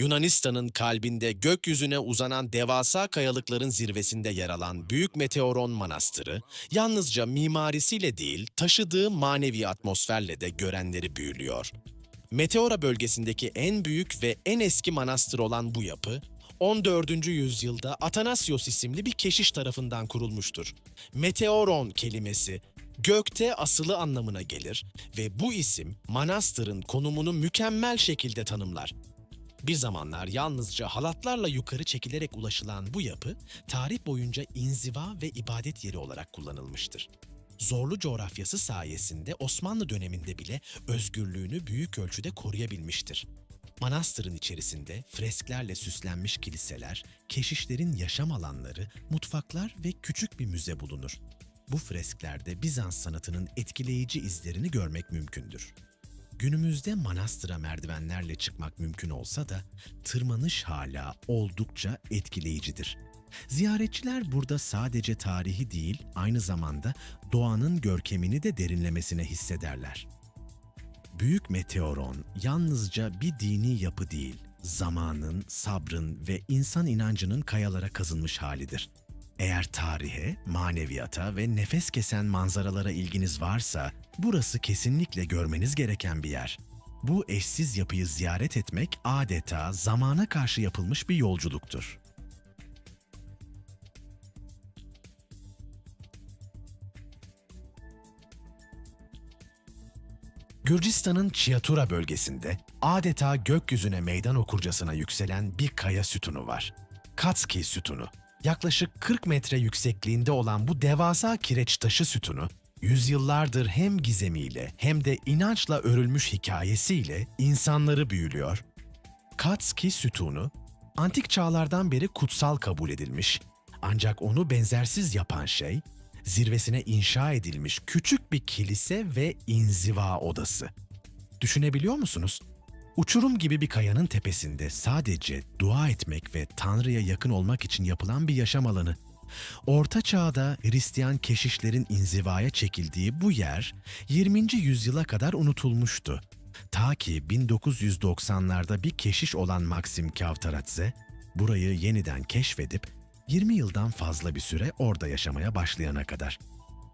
Yunanistan'ın kalbinde gökyüzüne uzanan devasa kayalıkların zirvesinde yer alan Büyük Meteoron Manastırı, yalnızca mimarisiyle değil, taşıdığı manevi atmosferle de görenleri büyülüyor. Meteora bölgesindeki en büyük ve en eski manastır olan bu yapı, 14. yüzyılda Atanasios isimli bir keşiş tarafından kurulmuştur. Meteoron kelimesi gökte asılı anlamına gelir ve bu isim manastırın konumunu mükemmel şekilde tanımlar. Bir zamanlar yalnızca halatlarla yukarı çekilerek ulaşılan bu yapı, tarih boyunca inziva ve ibadet yeri olarak kullanılmıştır. Zorlu coğrafyası sayesinde Osmanlı döneminde bile özgürlüğünü büyük ölçüde koruyabilmiştir. Manastırın içerisinde fresklerle süslenmiş kiliseler, keşişlerin yaşam alanları, mutfaklar ve küçük bir müze bulunur. Bu fresklerde Bizans sanatının etkileyici izlerini görmek mümkündür. Günümüzde manastıra merdivenlerle çıkmak mümkün olsa da tırmanış hala oldukça etkileyicidir. Ziyaretçiler burada sadece tarihi değil, aynı zamanda doğanın görkemini de derinlemesine hissederler. Büyük Meteoron yalnızca bir dini yapı değil, zamanın, sabrın ve insan inancının kayalara kazınmış halidir. Eğer tarihe, maneviyata ve nefes kesen manzaralara ilginiz varsa, burası kesinlikle görmeniz gereken bir yer. Bu eşsiz yapıyı ziyaret etmek adeta zamana karşı yapılmış bir yolculuktur. Gürcistan'ın Çiyatura bölgesinde adeta gökyüzüne meydan okurcasına yükselen bir kaya sütunu var. Katski sütunu. Yaklaşık 40 metre yüksekliğinde olan bu devasa kireç taşı sütunu, yüzyıllardır hem gizemiyle hem de inançla örülmüş hikayesiyle insanları büyülüyor. Katski sütunu, antik çağlardan beri kutsal kabul edilmiş. Ancak onu benzersiz yapan şey, zirvesine inşa edilmiş küçük bir kilise ve inziva odası. Düşünebiliyor musunuz? Uçurum gibi bir kayanın tepesinde sadece dua etmek ve Tanrı'ya yakın olmak için yapılan bir yaşam alanı. Orta Çağ'da Hristiyan keşişlerin inzivaya çekildiği bu yer 20. yüzyıla kadar unutulmuştu. Ta ki 1990'larda bir keşiş olan Maxim Kavtaradze burayı yeniden keşfedip 20 yıldan fazla bir süre orada yaşamaya başlayana kadar.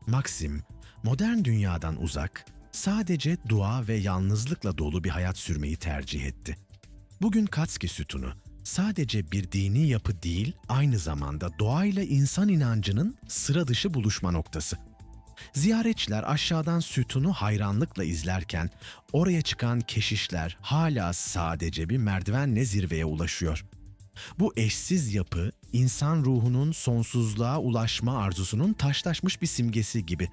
Maxim, modern dünyadan uzak, sadece dua ve yalnızlıkla dolu bir hayat sürmeyi tercih etti. Bugün Katski sütunu sadece bir dini yapı değil, aynı zamanda doğayla insan inancının sıra dışı buluşma noktası. Ziyaretçiler aşağıdan sütunu hayranlıkla izlerken oraya çıkan keşişler hala sadece bir merdivenle zirveye ulaşıyor. Bu eşsiz yapı insan ruhunun sonsuzluğa ulaşma arzusunun taşlaşmış bir simgesi gibi.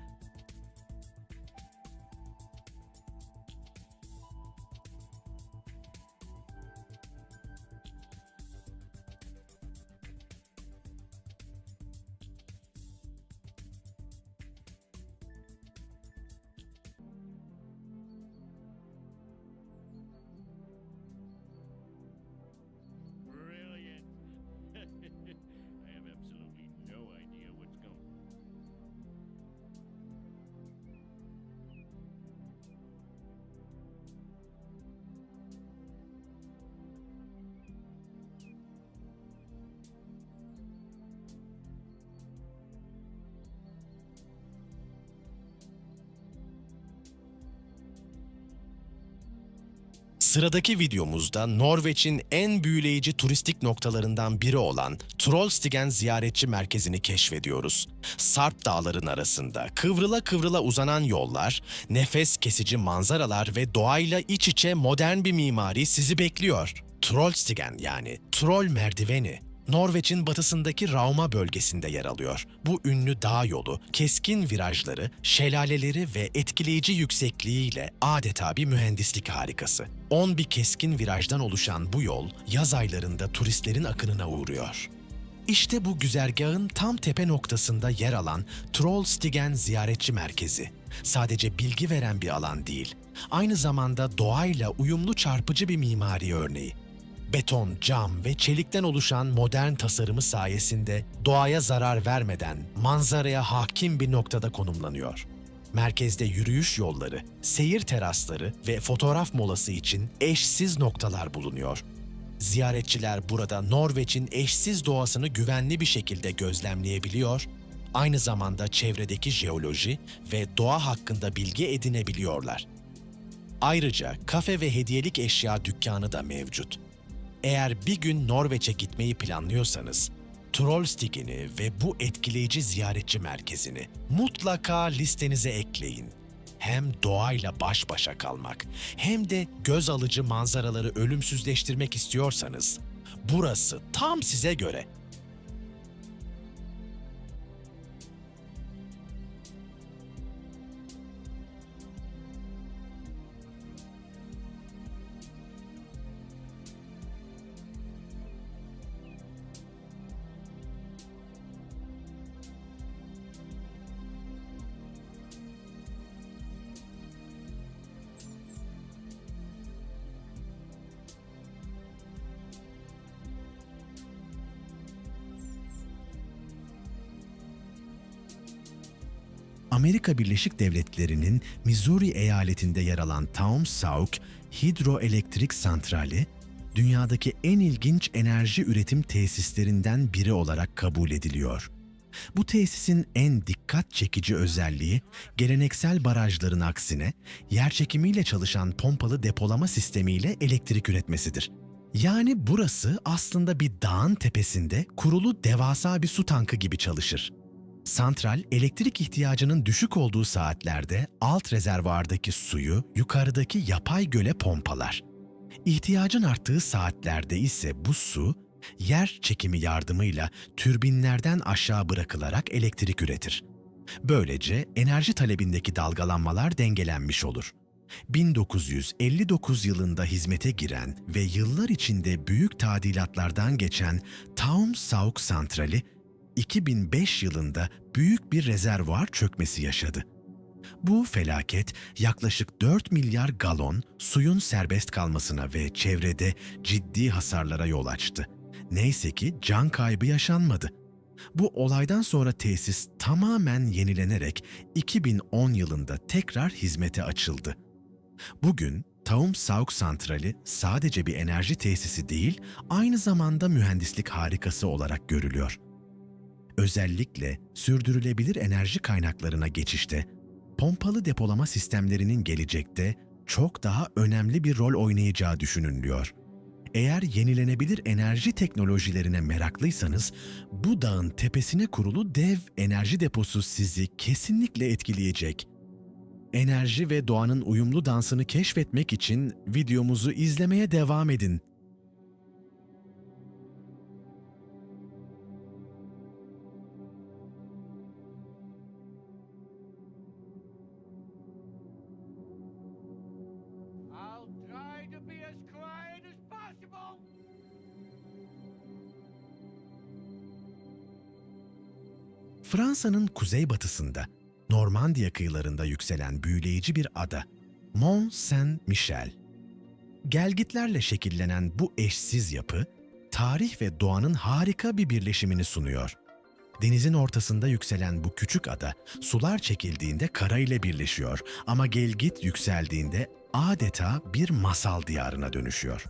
Sıradaki videomuzda Norveç'in en büyüleyici turistik noktalarından biri olan Trollstigen ziyaretçi merkezini keşfediyoruz. Sarp dağların arasında kıvrıla kıvrıla uzanan yollar, nefes kesici manzaralar ve doğayla iç içe modern bir mimari sizi bekliyor. Trollstigen yani Troll merdiveni Norveç'in batısındaki Rauma bölgesinde yer alıyor. Bu ünlü dağ yolu, keskin virajları, şelaleleri ve etkileyici yüksekliğiyle adeta bir mühendislik harikası. 10 bir keskin virajdan oluşan bu yol, yaz aylarında turistlerin akınına uğruyor. İşte bu güzergahın tam tepe noktasında yer alan Trollstigen Ziyaretçi Merkezi. Sadece bilgi veren bir alan değil, aynı zamanda doğayla uyumlu çarpıcı bir mimari örneği. Beton, cam ve çelikten oluşan modern tasarımı sayesinde doğaya zarar vermeden manzaraya hakim bir noktada konumlanıyor. Merkezde yürüyüş yolları, seyir terasları ve fotoğraf molası için eşsiz noktalar bulunuyor. Ziyaretçiler burada Norveç'in eşsiz doğasını güvenli bir şekilde gözlemleyebiliyor, aynı zamanda çevredeki jeoloji ve doğa hakkında bilgi edinebiliyorlar. Ayrıca kafe ve hediyelik eşya dükkanı da mevcut. Eğer bir gün Norveç'e gitmeyi planlıyorsanız, Trollstigini ve bu etkileyici ziyaretçi merkezini mutlaka listenize ekleyin. Hem doğayla baş başa kalmak hem de göz alıcı manzaraları ölümsüzleştirmek istiyorsanız burası tam size göre. Amerika Birleşik Devletleri'nin Missouri eyaletinde yer alan Taum Sauk Hidroelektrik Santrali, dünyadaki en ilginç enerji üretim tesislerinden biri olarak kabul ediliyor. Bu tesisin en dikkat çekici özelliği, geleneksel barajların aksine yerçekimiyle çalışan pompalı depolama sistemiyle elektrik üretmesidir. Yani burası aslında bir dağın tepesinde kurulu devasa bir su tankı gibi çalışır. Santral, elektrik ihtiyacının düşük olduğu saatlerde alt rezervuardaki suyu yukarıdaki yapay göle pompalar. İhtiyacın arttığı saatlerde ise bu su, yer çekimi yardımıyla türbinlerden aşağı bırakılarak elektrik üretir. Böylece enerji talebindeki dalgalanmalar dengelenmiş olur. 1959 yılında hizmete giren ve yıllar içinde büyük tadilatlardan geçen Taum Sauk Santrali 2005 yılında büyük bir rezervuar çökmesi yaşadı. Bu felaket yaklaşık 4 milyar galon suyun serbest kalmasına ve çevrede ciddi hasarlara yol açtı. Neyse ki can kaybı yaşanmadı. Bu olaydan sonra tesis tamamen yenilenerek 2010 yılında tekrar hizmete açıldı. Bugün Taum Sauk Santrali sadece bir enerji tesisi değil, aynı zamanda mühendislik harikası olarak görülüyor özellikle sürdürülebilir enerji kaynaklarına geçişte, pompalı depolama sistemlerinin gelecekte çok daha önemli bir rol oynayacağı düşünülüyor. Eğer yenilenebilir enerji teknolojilerine meraklıysanız, bu dağın tepesine kurulu dev enerji deposu sizi kesinlikle etkileyecek. Enerji ve doğanın uyumlu dansını keşfetmek için videomuzu izlemeye devam edin. Fransa'nın kuzeybatısında, Normandiya kıyılarında yükselen büyüleyici bir ada, Mont Saint-Michel. Gelgitlerle şekillenen bu eşsiz yapı, tarih ve doğanın harika bir birleşimini sunuyor. Denizin ortasında yükselen bu küçük ada, sular çekildiğinde kara ile birleşiyor ama gelgit yükseldiğinde adeta bir masal diyarına dönüşüyor.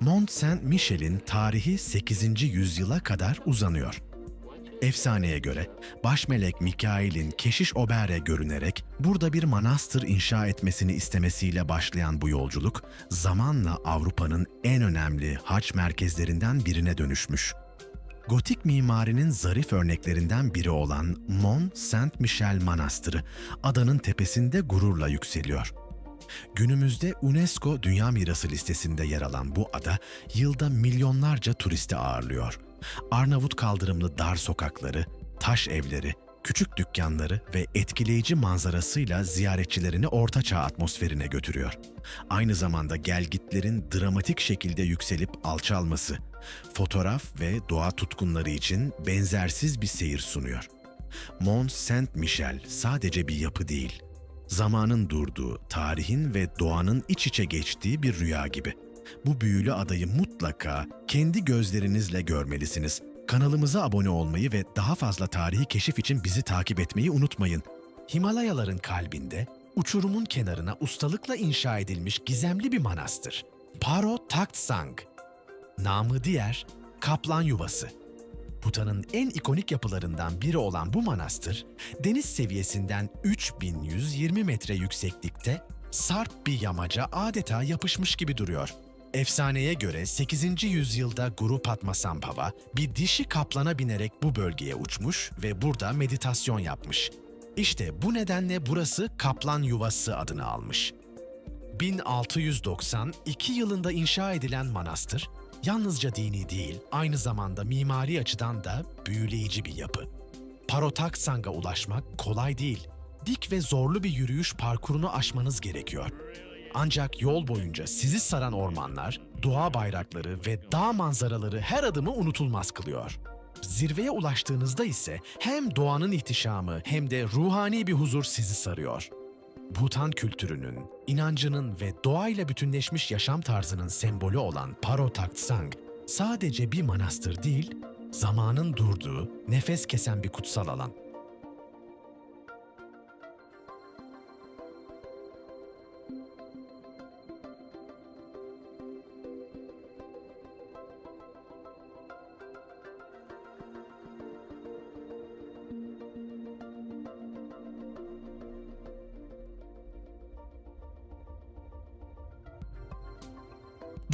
Mont Saint-Michel'in tarihi 8. yüzyıla kadar uzanıyor. Efsaneye göre baş melek Mikail'in keşiş Ober'e görünerek burada bir manastır inşa etmesini istemesiyle başlayan bu yolculuk zamanla Avrupa'nın en önemli haç merkezlerinden birine dönüşmüş. Gotik mimarinin zarif örneklerinden biri olan Mont Saint-Michel Manastırı adanın tepesinde gururla yükseliyor. Günümüzde UNESCO Dünya Mirası listesinde yer alan bu ada yılda milyonlarca turisti ağırlıyor. Arnavut kaldırımlı dar sokakları, taş evleri, küçük dükkanları ve etkileyici manzarasıyla ziyaretçilerini ortaçağ atmosferine götürüyor. Aynı zamanda gelgitlerin dramatik şekilde yükselip alçalması, fotoğraf ve doğa tutkunları için benzersiz bir seyir sunuyor. Mont Saint-Michel sadece bir yapı değil, zamanın durduğu, tarihin ve doğanın iç içe geçtiği bir rüya gibi. Bu büyülü adayı mutlaka kendi gözlerinizle görmelisiniz. Kanalımıza abone olmayı ve daha fazla tarihi keşif için bizi takip etmeyi unutmayın. Himalayaların kalbinde, uçurumun kenarına ustalıkla inşa edilmiş gizemli bir manastır. Paro Takht Sang. namı diğer Kaplan Yuvası. Bhutan'ın en ikonik yapılarından biri olan bu manastır, deniz seviyesinden 3120 metre yükseklikte sarp bir yamaca adeta yapışmış gibi duruyor. Efsaneye göre 8. yüzyılda Guru Padmasambhava bir dişi kaplana binerek bu bölgeye uçmuş ve burada meditasyon yapmış. İşte bu nedenle burası Kaplan Yuvası adını almış. 1692 yılında inşa edilen manastır, yalnızca dini değil, aynı zamanda mimari açıdan da büyüleyici bir yapı. Parotak Sang'a ulaşmak kolay değil. Dik ve zorlu bir yürüyüş parkurunu aşmanız gerekiyor. Ancak yol boyunca sizi saran ormanlar, doğa bayrakları ve dağ manzaraları her adımı unutulmaz kılıyor. Zirveye ulaştığınızda ise hem doğanın ihtişamı hem de ruhani bir huzur sizi sarıyor. Bhutan kültürünün, inancının ve doğayla bütünleşmiş yaşam tarzının sembolü olan Paro Takht Sang sadece bir manastır değil, zamanın durduğu, nefes kesen bir kutsal alan.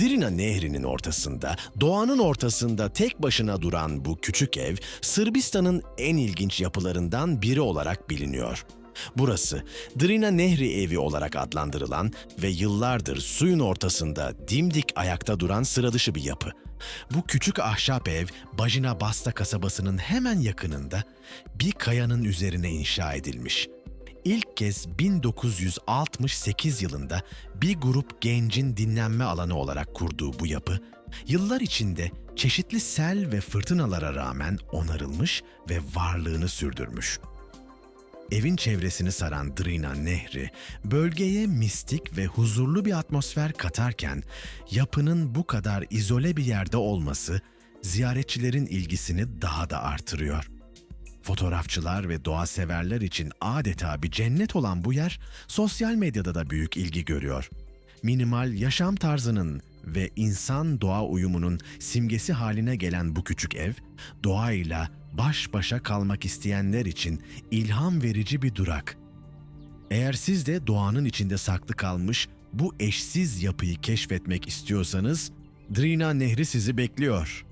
Drina Nehri'nin ortasında, doğanın ortasında tek başına duran bu küçük ev, Sırbistan'ın en ilginç yapılarından biri olarak biliniyor. Burası, Drina Nehri evi olarak adlandırılan ve yıllardır suyun ortasında dimdik ayakta duran sıradışı bir yapı. Bu küçük ahşap ev, Bajina Basta kasabasının hemen yakınında bir kayanın üzerine inşa edilmiş ilk kez 1968 yılında bir grup gencin dinlenme alanı olarak kurduğu bu yapı, yıllar içinde çeşitli sel ve fırtınalara rağmen onarılmış ve varlığını sürdürmüş. Evin çevresini saran Drina Nehri, bölgeye mistik ve huzurlu bir atmosfer katarken, yapının bu kadar izole bir yerde olması, ziyaretçilerin ilgisini daha da artırıyor. Fotoğrafçılar ve doğa severler için adeta bir cennet olan bu yer sosyal medyada da büyük ilgi görüyor. Minimal yaşam tarzının ve insan doğa uyumunun simgesi haline gelen bu küçük ev, doğayla baş başa kalmak isteyenler için ilham verici bir durak. Eğer siz de doğanın içinde saklı kalmış bu eşsiz yapıyı keşfetmek istiyorsanız, Drina Nehri sizi bekliyor.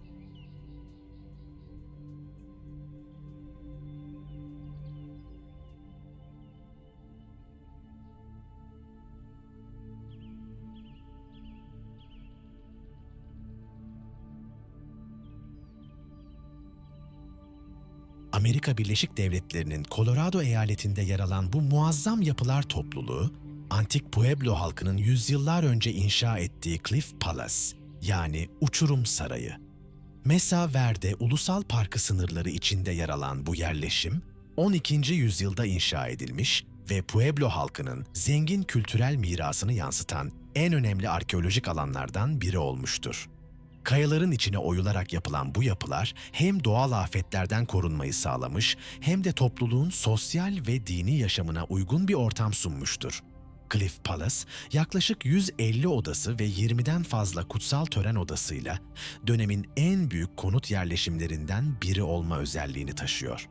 Amerika Birleşik Devletleri'nin Colorado eyaletinde yer alan bu muazzam yapılar topluluğu, antik Pueblo halkının yüzyıllar önce inşa ettiği Cliff Palace yani Uçurum Sarayı. Mesa Verde Ulusal Parkı sınırları içinde yer alan bu yerleşim, 12. yüzyılda inşa edilmiş ve Pueblo halkının zengin kültürel mirasını yansıtan en önemli arkeolojik alanlardan biri olmuştur. Kayaların içine oyularak yapılan bu yapılar hem doğal afetlerden korunmayı sağlamış hem de topluluğun sosyal ve dini yaşamına uygun bir ortam sunmuştur. Cliff Palace, yaklaşık 150 odası ve 20'den fazla kutsal tören odasıyla dönemin en büyük konut yerleşimlerinden biri olma özelliğini taşıyor.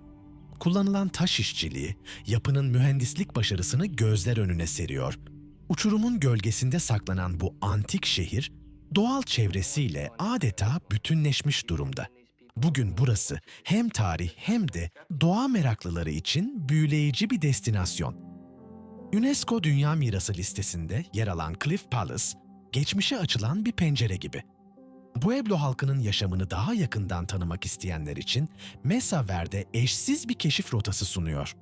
Kullanılan taş işçiliği, yapının mühendislik başarısını gözler önüne seriyor. Uçurumun gölgesinde saklanan bu antik şehir, doğal çevresiyle adeta bütünleşmiş durumda. Bugün burası hem tarih hem de doğa meraklıları için büyüleyici bir destinasyon. UNESCO Dünya Mirası listesinde yer alan Cliff Palace, geçmişe açılan bir pencere gibi. Pueblo halkının yaşamını daha yakından tanımak isteyenler için Mesa Verde eşsiz bir keşif rotası sunuyor.